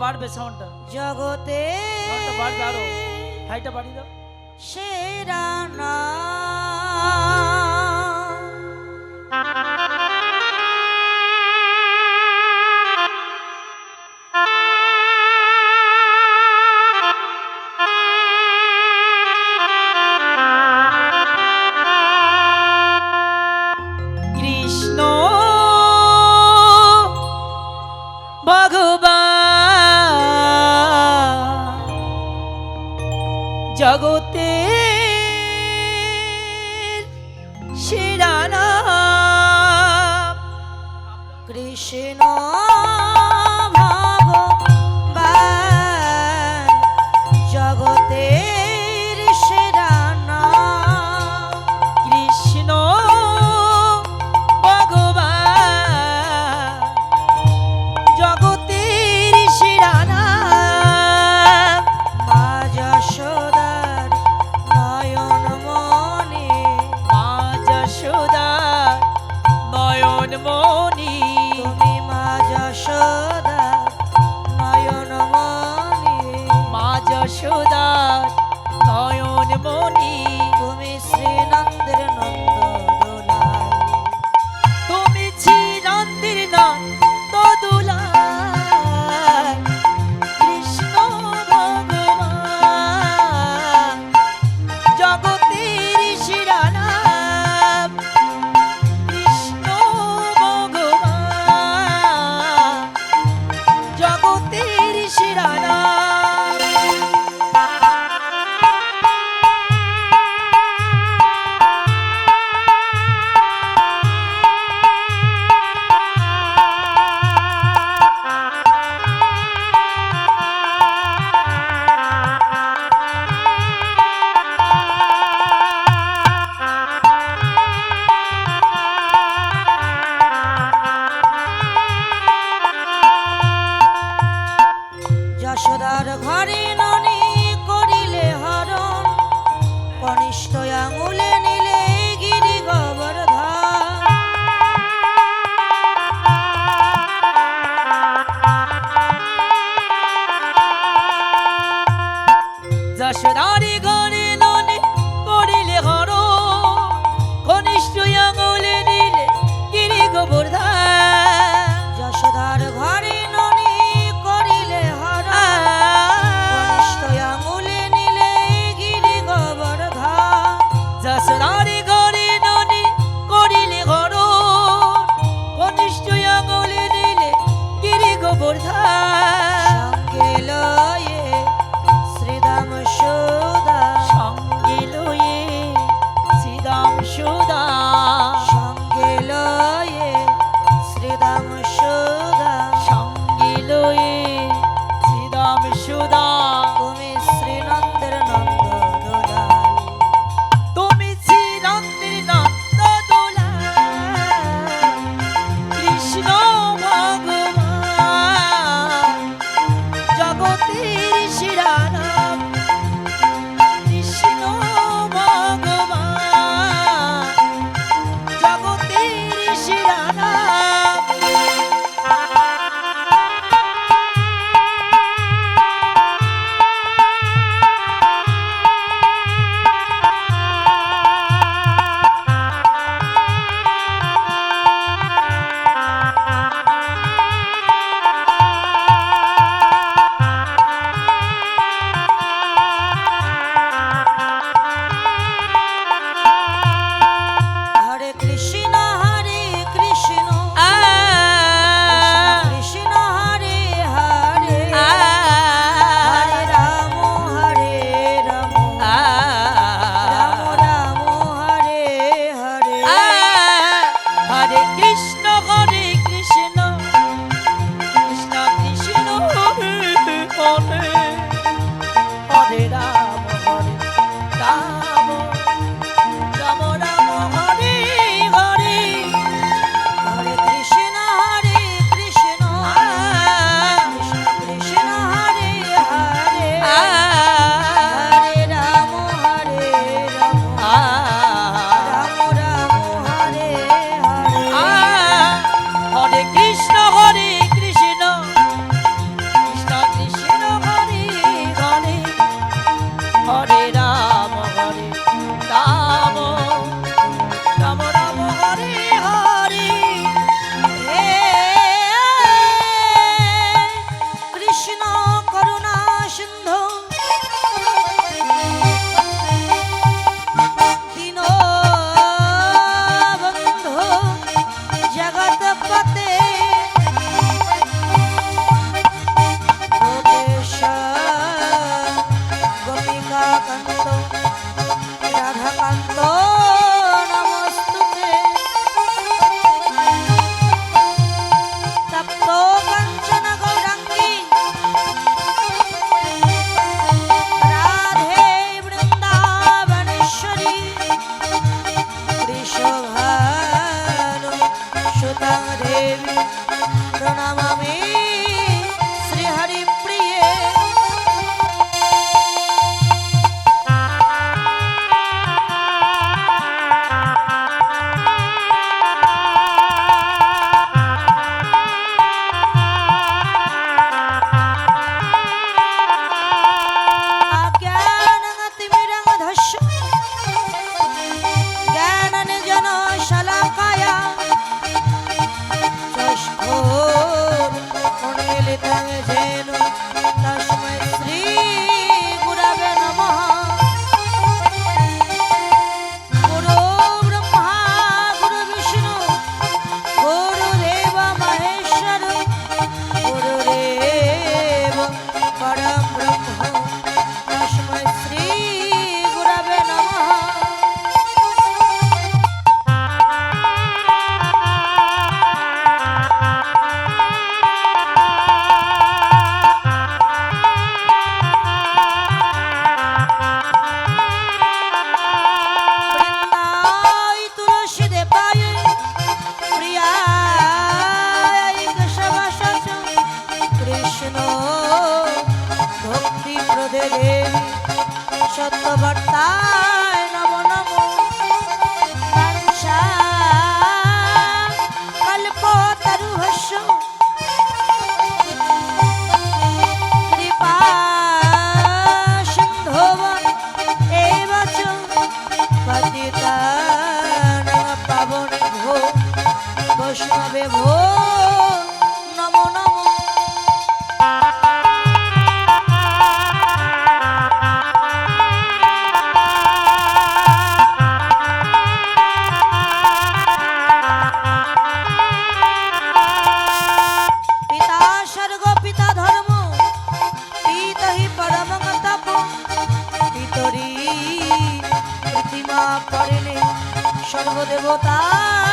বাড়বে সাউন্ডটা জগতে বাড়বে আরও হাইটা বাড়িয়ে দাও সেরা না জগতে সেরা কৃষ্ণ যশোদা নয়ন মনি মাজ মা যশোদা নয়ন মনি নয়ন মনি পতিতানাং পাবনেভ্যো বৈষ্ণবে ভো নমো নমো। সর্বদেবতায়